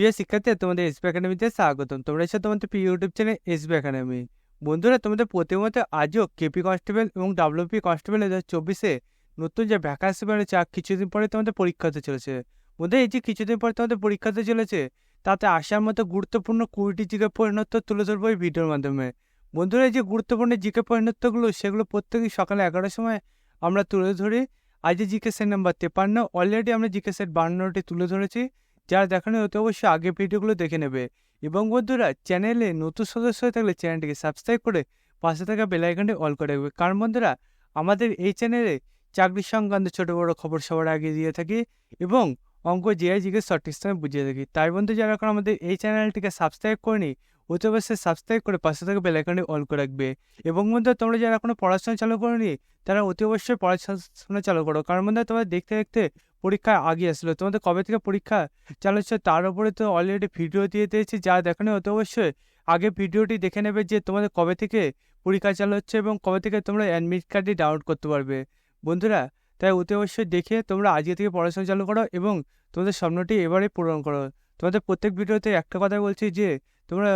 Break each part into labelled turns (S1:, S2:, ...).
S1: প্রিয় শিক্ষার্থী তোমাদের এসবি একাডেমিতে স্বাগতম। তোমরা এসে তোমাদের প্রিয় ইউটিউব চ্যানেল এসবি একাডেমি বন্ধুরা, তোমাদের প্রতিমত আজও কেপি কনস্টেবল এবং ডাব্লিউপি কনস্টেবল দু হাজার চব্বিশে নতুন যে ভ্যাকান্সি বেরোচ্ছে আর কিছুদিন পরে তোমাদের পরীক্ষা হতে চলেছে। বন্ধু এই যে কিছুদিন পরে তোমাদের পরীক্ষা হতে চলেছে, তাতে আসার মতো গুরুত্বপূর্ণ কুড়িটি জিকে পরিণত তুলে ধরবো এই ভিডিওর মাধ্যমে। বন্ধুরা, এই যে গুরুত্বপূর্ণ জিকে পরিণতগুলো সেগুলো প্রত্যেকই সকালে এগারোটার সময় আমরা তুলে ধরি। আজ জিকে সেট নাম্বার তেপান্ন অলরেডি আমরা জিকে সেট বান্নটি তুলে ধরেছি। যারা দেখানো হতে অবশ্যই আগে ভিডিওগুলো দেখে নেবে। এবং বন্ধুরা, চ্যানেলে নতুন সদস্য হয়ে থাকলে চ্যানেলটিকে সাবস্ক্রাইব করে পাশে থাকা বেলাইকনটি অল করে রাখবে। কারণ বন্ধুরা, আমাদের এই চ্যানেলে চাকরির সংক্রান্ত ছোটো বড়ো খবর সবার আগে দিয়ে থাকি এবং অঙ্ক জিআই জিকে সঠিক সময় বুঝিয়ে থাকি। তাই বন্ধু, যারা এখন আমাদের এই চ্যানেলটিকে সাবস্ক্রাইব করেনি অতি অবশ্যই সাবস্ক্রাইব করে পাশে থাকা বেলাইকনটি অল করে রাখবে। এবং বন্ধুরা, তোমরা যারা এখনও পড়াশোনা চালু করনি, তারা অতি অবশ্যই পড়াশোনা চালু করো। কারণ বন্ধুরা, তোমরা দেখতে দেখতে পরীক্ষা আগে আসলো। তোমাদের কবে থেকে পরীক্ষা চালু হচ্ছে? তার উপরে তো অলরেডি ভিডিও দিয়ে দিয়েছি, যা দেখানো হতে অবশ্যই। আগে ভিডিওটি দেখে নেবে যে তোমাদের কবে থেকে পরীক্ষা চালু হচ্ছে এবং কবে থেকে তোমরা অ্যাডমিট কার্ডটি ডাউনলোড করতে পারবে। বন্ধুরা, তাই অতি অবশ্যই দেখে তোমরা আজকে থেকে পড়াশোনা চালু করো এবং তোমাদের স্বপ্নটি এবারে পূরণ করো। তোমাদের প্রত্যেক ভিডিওতে একটা কথা বলছি যে, তোমরা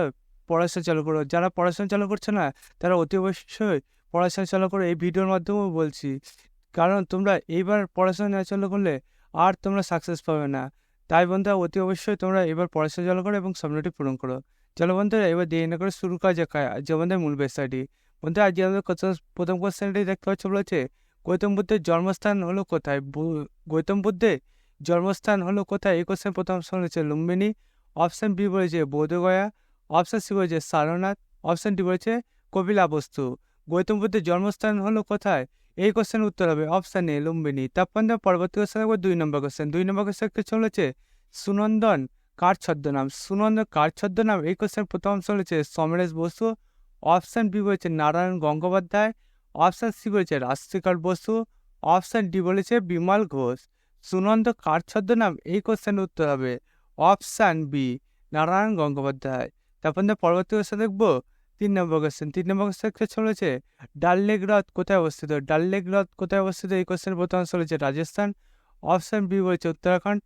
S1: পড়াশোনা চালু করো। যারা পড়াশোনা চালু করছ না, তারা অতি অবশ্যই পড়াশোনা চালু করো। এই ভিডিওর মাধ্যমেও বলছি। কারণ তোমরা এইবার পড়াশোনা চালু করলে আর তোমরা সাকসেস পাবে না। তাই বন্ধুরা, অতি অবশ্যই তোমরা এবার পড়াশোনা চালু করো এবং স্বপ্নটি পূরণ করো। চলো বন্ধুরা, এবার দেরি না করে শুরু করা যাক আজ আমাদের মূল বিষয়টি বন্ধুরা, আজকে আমাদের প্রথম কোশ্চেনটি দেখতে পাচ্ছ বলেছে? গৌতম বুদ্ধের জন্মস্থান হলো কোথায়? গৌতম বুদ্ধের জন্মস্থান হলো কোথায়? এই কোশ্চেন প্রথম অপশন হচ্ছে লুম্বিনী অপশন বি বলেছে বোধগয়া অপশন সি বলেছে সারনাথ অপশন ডি বলেছে কপিলাবস্তু। গৌতম বুদ্ধের জন্মস্থান হলো কোথায়? এই কোশ্চেন উত্তর হবে অপশান এ লুম্বিনী তারপর পরবর্তী কোশ্চেন দেখব দুই নম্বর কোশ্চেন দুই নম্বর কোশ্চেন একটা চলেছে সুনন্দন কার ছদ্মনাম? সুনন্দন কার ছদ্মনাম? এই কোশ্চেন প্রথম অপশন হচ্ছে সমরেশ বসু। অপশান বি বলেছে নারায়ণ গঙ্গোপাধ্যায়। অপশান সি বলেছে রাজশেখর বসু। অপশান ডি বলেছে বিমল ঘোষ। সুনন্দ কার ছদ্মনাম? এই কোশ্চেন উত্তর হবে অপশান বি নারায়ণ গঙ্গোপাধ্যায়। তারপর পরবর্তী কোশ্চেন দেখব তিন নম্বর কোশ্চেন তিন নম্বর কোশ্চেন চলেছে ডাল লেক হ্রদ কোথায় অবস্থিত? ডাল লেক হ্রদ কোথায় অবস্থিত? এই কোশ্চেন প্রথম অংশ রয়েছে রাজস্থান। অপশান বি বলেছে উত্তরাখণ্ড।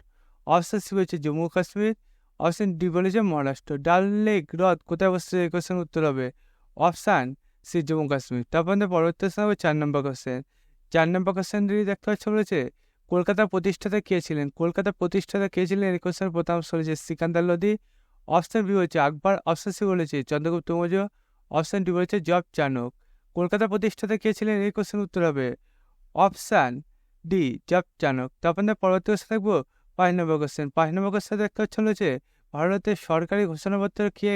S1: অপশান সি বলেছে জম্মু কাশ্মীর। অপশান ডি বলেছে মহারাষ্ট্র। ডাল লেক হ্রদ কোথায় অবস্থিত? এই কোশ্চেন উত্তর হবে অপশান সি জম্মু কাশ্মীর। তারপর আমাদের পরবর্তী হবে চার নম্বর কোশ্চেন চার নম্বর কোশ্চেন যদি দেখতে পাচ্ছ বলেছে কলকাতার প্রতিষ্ঠাতা কে ছিলেন? কলকাতার প্রতিষ্ঠাতা কে ছিলেন? এই কোশ্চেন প্রথম অংশ রয়েছে সিকান্দার লোধি। অপশান বি হচ্ছে আকবর। অপশান সি বলেছে চন্দ্রগুপ্ত মৌর্য। অপশান ডি বলেছে জব চানক। কলকাতা প্রতিষ্ঠাতা কে ছিলেন? এই কোশ্চেন উত্তর হবে অপশান ডি, জব চানক। তারপর আমরা পরবর্তী কোশ্চেন দেখব পাঁচ নম্বর কোশ্চেন। পাঁচ নম্বর কোশ্চেন দেখতে হচ্ছে হচ্ছে ভারতের সরকারি ঘোষণাপত্রকে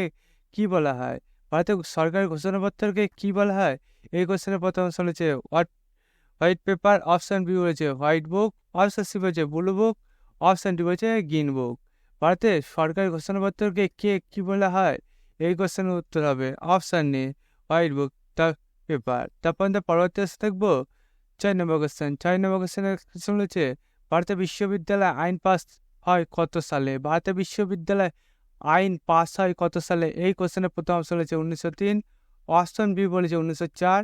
S1: কি বলা হয়? ভারতের সরকারি ঘোষণাপত্রকে কি বলা হয়? এই কোশ্চেনের প্রথম অপশন হচ্ছে what, white paper. Option B বলেছে হোয়াইট বুক। অপশান সি বলেছে ব্লু বুক। অপশান ডি বলেছে গ্রিন বুক। ভারতের সরকারি ঘোষণাপত্রকে কে কি বলা হয়? এই কোশ্চেনের উত্তর হবে অপশান নেই হোয়াইট বুক তা পেপার তারপর আমরা পরবর্তী দেখব ছয় নম্বর কোশ্চেন ছয় নম্বর কোশ্চেনের কোশ্চেন হচ্ছে ভারতের বিশ্ববিদ্যালয় আইন পাস হয় কত সালে? ভারতের বিশ্ববিদ্যালয় আইন পাস হয় কত সালে? এই কোশ্চেনের প্রথম অপশন হচ্ছে উনিশশো তিন অপশন বি বলেছে উনিশশো চার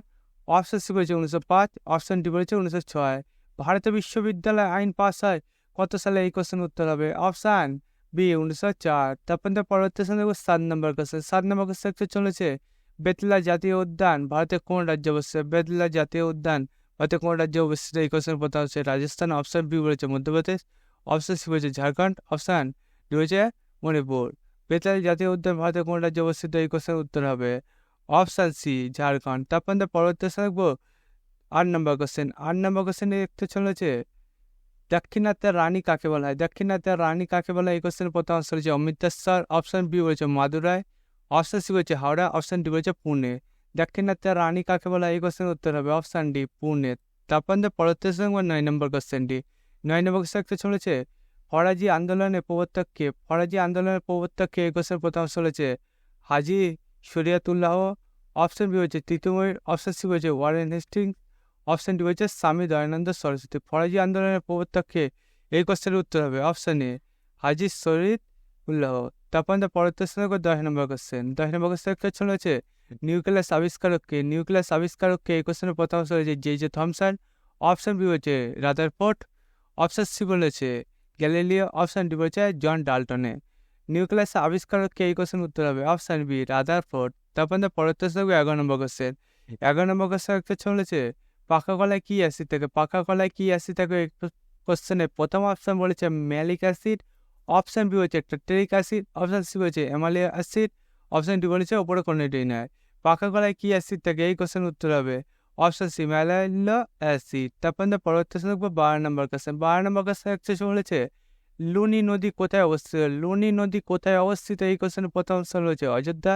S1: অপশন সি বলেছে উনিশশো পাঁচ অপশন ডি বলেছে উনিশশো ছয়। ভারতের বিশ্ববিদ্যালয় আইন পাস হয় কত সালে? এই কোশ্চেন উত্তর হবে অপশান বি, উনিশশো চার। তারপর আমরা পরবর্তী আসে দেখব সাত নম্বর কোশ্চেন সাত নম্বর কোশ্চেন চলেছে বেতলা জাতীয় উদ্যান, ভারতের কোন রাজ্যে অবস্থিত? বেতলা জাতীয় উদ্যান, ভারতের কোন রাজ্যে অবস্থিত? এই কোশ্চেন প্রথম হচ্ছে রাজস্থান অপশান বি বলেছে মধ্যপ্রদেশ অপশান সি বলেছে ঝাড়খণ্ড অপশান ডি হচ্ছে মণিপুর। বেতলা জাতীয় উদ্যান, ভারতের কোন রাজ্যে অবস্থিত? এই কোশ্চেন উত্তর হবে অপশান সি ঝাড়খণ্ড। তারপর পরবর্তী দেখব আট নম্বর কোশ্চেন আট নম্বর কোশ্চেন দেখতে চলেছে দাক্ষিণাত্যের রানী কাকে বলা হয় দাক্ষিণাত্যের রানী কাকে বলা এই কোশ্চেনের প্রথম অপশন হচ্ছে অমৃতসর অপশন বি বলেছে মাদুরাই অপশন সি বলেছে হাওড়া অপশন ডি বলেছে পুনে দাক্ষিণাত্যের রানী কাকে বলা এই কোশ্চেনের উত্তর হবে অপশন ডি পুনে তারপর পরবর্তী সঙ্গে নয় নম্বর কোশ্চেনটি নয় নম্বর কোশ্চেন চলেছে ফরাজি আন্দোলনের প্রবর্তক কে ফরাজি আন্দোলনের প্রবর্তক কে এই কোশ্চেনের প্রথম অপশন হচ্ছে হাজি শরিয়াতুল্লাহ অপশন বি হচ্ছে তিতুময়ূর অপশন সি হচ্ছে ওয়ারেন হেস্টিংস অপশন ডি হচ্ছে স্বামী দয়ানন্দ সরস্বতী। ফরাজি আন্দোলনের প্রবর্তককে এই কোশ্চেনের উত্তর হবে অপশন এ, হাজি শরীদ উল্লাহ। তারপর পরবর্তী দশ নম্বর কোশ্চেন। দশ নম্বর কোশ্চেন কোশ্চেন হচ্ছে নিউক্লিয়াস আবিষ্কারককে নিউক্লিয়াস আবিষ্কারককে এই কোশ্চেনের প্রথম হয়েছে J J Thomson. Option B হচ্ছে রাদারফোর্ড। অপশন সি বলেছে গ্যালিলিও। অপশন ডি বলেছে জন ডাল্টনে। নিউক্লিয়াসের আবিষ্কারক কে এই কোশ্চেন উত্তর হবে অপশান বি রাদারফোর্ড। তারপর পরবর্তী এগারো নম্বর কোশ্চেন। এগারো নম্বর কোশ্চেন একটা চলেছে পাকা কলায় কি অ্যাসিড থাকে? পাকা কলায় কি অ্যাসিড থাকে? কোশ্চেনে প্রথম অপশান বলেছে ম্যালিক অ্যাসিড অপশান বি হচ্ছে টেরিক অ্যাসিড অপশান সি হচ্ছে অ্যামালিয়া অ্যাসিড অপশান ডি বলেছে ওপরে কোনোটাই নয় পাকা কলায় কি অ্যাসিড থাকে? এই কোশ্চেন উত্তর হবে অপশান সি ম্যালাইল অ্যাসিড তারপর আমরা পরবর্তী থাকবে বারো নম্বর কোশ্চেন বারো নম্বর কোশ্চেন একটা বলেছে, লুনি নদী কোথায় অবস্থিত? লুনি নদী কোথায় অবস্থিত? এই কোশ্চেনের প্রথম অপশন রয়েছে অযোধ্যা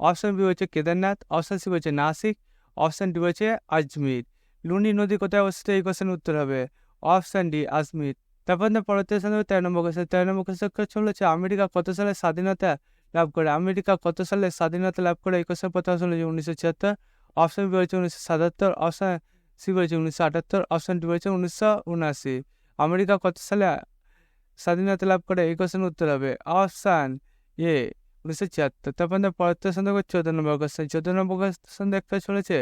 S1: অপশন বি হচ্ছে কেদারনাথ অপশন সি হচ্ছে নাসিক অপশন ডি হচ্ছে আজমির। লুনি নদী কোথায় অবস্থিত, এই কোশ্চেন উত্তর হবে অপশন ডি, আজমির। তারপর না, পরবর্তী স্থানে তেরো নম্বর কোশ্চেন তেরো নম্বর কোশ্চেন হচ্ছে আমেরিকা কত সালে স্বাধীনতা লাভ করে? আমেরিকা কত সালে স্বাধীনতা লাভ করে? এই কোশ্চেন প্রথম হচ্ছে উনিশশো ছিয়াত্তর। অপশন বি হচ্ছে উনিশশো সাতাত্তর। অপশন সি হচ্ছে উনিশশো আটাত্তর। অপশন ডি হচ্ছে উনিশশো উনআশি। আমেরিকা কত সালে স্বাধীনতা লাভ করে? এই কোশ্চেন উত্তর হবে অপশান এ উনিশশো ছিয়াত্তর। তারপর পরবর্তী দেখব চোদ্দ নম্বর কোশ্চেন চোদ্দ নম্বর কোশ্চেন দেখতে চলেছে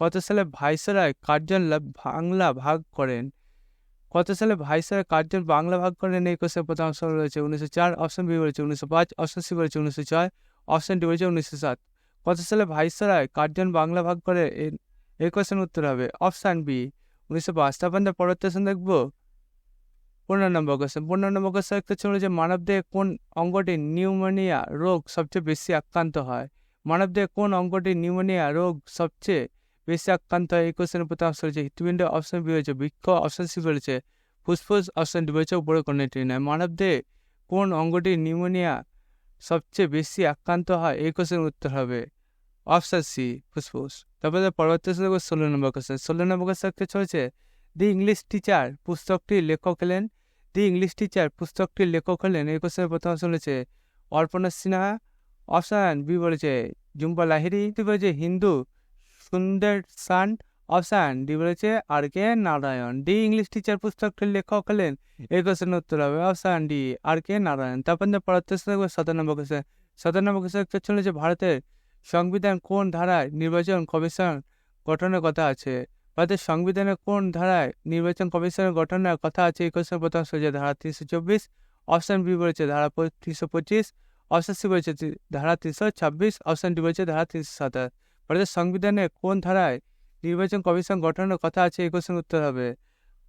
S1: কত সালে ভাইসরায় কার্জন বাংলা ভাগ করেন? কত সালে ভাইসরায় কার্জন বাংলা ভাগ করেন? এই কোশ্চেন প্রথম অপশন রয়েছে উনিশশো চার, অপশন বি বলেছে উনিশশো পাঁচ, অপশন সি বলেছে উনিশশো ছয়, অপশন ডি বলেছে উনিশশো সাত। কত সালে ভাইসরায় কার্জন বাংলা ভাগ করে? এই কোশ্চেন উত্তর হবে অপশান বি, উনিশশো পাঁচ। তারপর পরবর্তী দেখব। পনেরো নম্বর কোশ্চেন। পনেরো নম্বর কোশ্চেন একটা ছিল যে মানবদেহে কোন অঙ্গটি নিউমোনিয়া রোগ সবচেয়ে বেশি আক্রান্ত হয়? মানবদেহে কোন অঙ্গটি নিউমোনিয়া রোগ সবচেয়ে বেশি আক্রান্ত হয় এই কোশ্চেনের প্রথম অপশন হচ্ছে হৃৎপিণ্ড অপশন বি হয়েছে বৃক্ষ অপশন সি বলেছে ফুসফুস অপশন ডি বলেছে উপরে কোনটি নয় মানবদেহে কোন অঙ্গটি নিউমোনিয়া সবচেয়ে বেশি আক্রান্ত হয় এই কোশ্চেন উত্তর হবে অপশন সি ফুসফুস তারপরে পরবর্তী ষোলো নম্বর কোশ্চেন ষোলো নম্বর কোশ্চেন চলছে দি ইংলিশ টিচার পুস্তকটির লেখক হলেন দি ইংলিশ টিচার পুস্তকটির লেখক হলেন এই কোশ্চেনের প্রথম অপশন রয়েছে অর্পণা সিনহা অপশান বি বলেছে জুম্পা লাহিরি বলেছে হিন্দু সুন্দর সান অপশান ডি বলেছে R K Narayan. The English teacher পুস্তকটির লেখক হলেন এই কোশ্চেনের উত্তর হবে option D R K Narayan. তারপর পরবর্তী সতেরো নম্বর কোশ্চেন সতেরো নম্বর কোশ্চেন চলেছে ভারতের সংবিধান কোন ধারায় নির্বাচন কমিশন গঠনের কথা আছে? ভারতের সংবিধানে কোন ধারায় নির্বাচন কমিশনের গঠনের কথা আছে? এই কোশ্চেন প্রথম সোজা ধারা তিনশো চব্বিশ, অপশন বি বলেছে ধারা তিনশো পঁচিশ, অপশন সি বলেছে ধারা তিনশো ছাব্বিশ, অপশন ডি বলেছে ধারা তিনশো সাতাশ। ভারতের সংবিধানে কোন ধারায় নির্বাচন কমিশন গঠনের কথা আছে এই কোশ্চেন উত্তর হবে।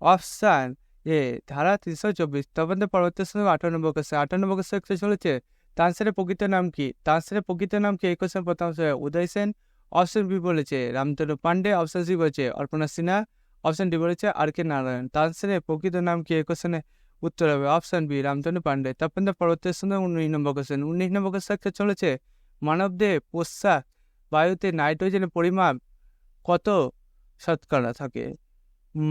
S1: অপশান এ, ধারা তিনশো চব্বিশ তখন পরবর্তী সময় আঠারো নম্বর কোশ্চেন আঠারো কোশ্চেন চলেছে তানসেরের প্রকৃত নাম কি? তানসেরের প্রকৃত নাম কি? এই কোশ্চেন প্রথম উদয় সেন। অপশন বি বলেছে, রামতনু পান্ডে। অপশন সি বলেছে, অর্পণা সিনহা। অপশন ডি বলেছে, আর কে নারায়ণ। তানসেনের প্রকৃত নাম কি? এই কোশ্চেনে উত্তর হবে অপশন বি, রামতনু পান্ডে। তারপর পরবর্তী সঙ্গে উনিশ নম্বর কোশ্চেন উনিশ নম্বর কোশ্চেন চলেছে মানবদেহ পোষা বায়ুতে নাইট্রোজেনের পরিমাণ কত শতকরা থাকে?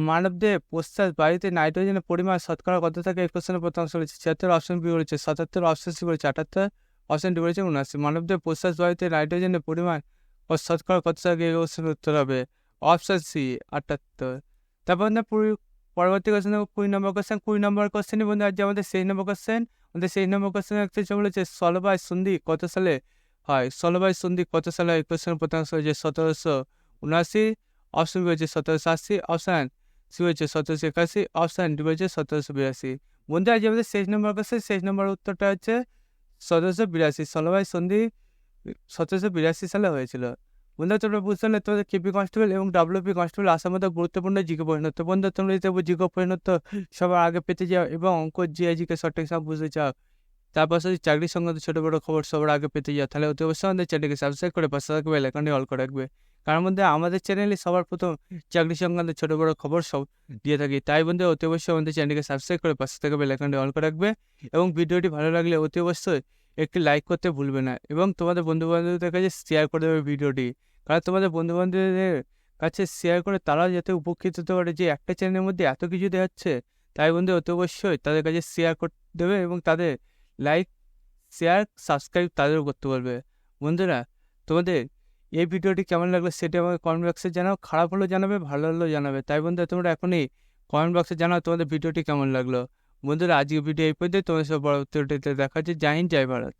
S1: মানবদেহে প্রশ্বাস বায়ুতে নাইট্রোজেনের পরিমাণ শতকরা কত থাকে? এই কোশ্চেনের প্রথম চলেছে ছিয়াত্তর, অপশন বি বলেছে সাতাত্তর, অপশন সি বলেছে আটাত্তর, অপশন ডি বলেছে উনআশি। মানবদেহ প্রশ্বাস বায়ুতে নাইট্রোজেনের পরিমাণ ও শতকরা কত থাকে? এই কোশ্চেনের উত্তর হবে অপশন সি, আটাত্তর। তারপর না পরবর্তী কোশ্চেন কুড়ি নম্বর কোশ্চেন কুড়ি নম্বর কোশ্চেনই বন্ধু আজ আমাদের সেই নম্বর কোশ্চেন আমাদের সেই নম্বর কোশ্চেন একটা বলেছে সলবাই সন্ধি, কত সালে হয়। সলবাই সন্ধি কত সালে কোশ্চেনের প্রথম হয়েছে সতেরোশো উনআশি, অপশন বি হয়েছে সতেরোশো আশি, অপশান সি হয়েছে সতেরোশো একাশি, অপশান ডি হয়েছে সতেরোশো বিরাশি। বন্ধু আজ আমাদের শেষ নম্বর কোশ্চেন শেষ নম্বর উত্তরটা হচ্ছে সতেরোশো বিরাশি। সলবাই সন্ধি সতেরোশো বিরাশি সালে হয়েছিল। বন্ধুরা, তোমরা বুঝতে পারলে তোমাদের কেপি কনস্টেবল এবং ডাব্লিউপি কনস্টেবল আসার মতো গুরুত্বপূর্ণ জিকে পরিণত। বন্ধু তোমরা যদি জিকে পরিণত সবার আগে পেতে যাও এবং অঙ্ক জিআইজিকে সঠিক সব বুঝতে চাও তারপর যদি চাকরি সংক্রান্ত ছোটো বড়ো খবর সবার আগে পেতে যাও। তাহলে অতি অবশ্যই আমাদের চ্যানেলকে সাবস্ক্রাইব করে পাশে থাকবে এলাকাটি অল করে রাখবে। কারণ মধ্যে আমাদের চ্যানেলে সবার প্রথম চাকরি সংক্রান্ত ছোটো বড়ো খবর সব দিয়ে থাকি। তাই বন্ধু, অতি অবশ্যই আমাদের চ্যানেলকে সাবস্ক্রাইব করে পাশে থাকবে এলাকাটি অল করে রাখবে। এবং ভিডিওটি ভালো লাগলে অতি অবশ্যই একটি লাইক করতে ভুলবে না। এবং তোমাদের বন্ধুবান্ধবদের কাছে শেয়ার করে দেবে ভিডিওটি। কারণ তোমাদের বন্ধুবান্ধবদের কাছে শেয়ার করে তারা যাতে উপকৃত হতে পারে যে একটা চ্যানেলের মধ্যে এত কিছু দেখাচ্ছে, তাই বন্ধু, অতি অবশ্যই তাদের কাছে শেয়ার করতে দেবে এবং তাদের লাইক শেয়ার সাবস্ক্রাইব তাদেরও করতে পারবে। বন্ধুরা, তোমাদের এই ভিডিওটি কেমন লাগল সেটা আমাকে কমেন্ট বক্সে জানাও। খারাপ হলেও জানাবে, ভালো হলেও জানাবে। তাই বন্ধুরা, তোমরা এখনই কমেন্ট বক্সে জানাও তোমাদের ভিডিওটি কেমন লাগল। বন্ধুরা আজকে ভিডিও এই পর্যন্ত তোমাদের সব পরবর্তী দেখা হচ্ছে, জয় হিন্দ, জয় ভারত।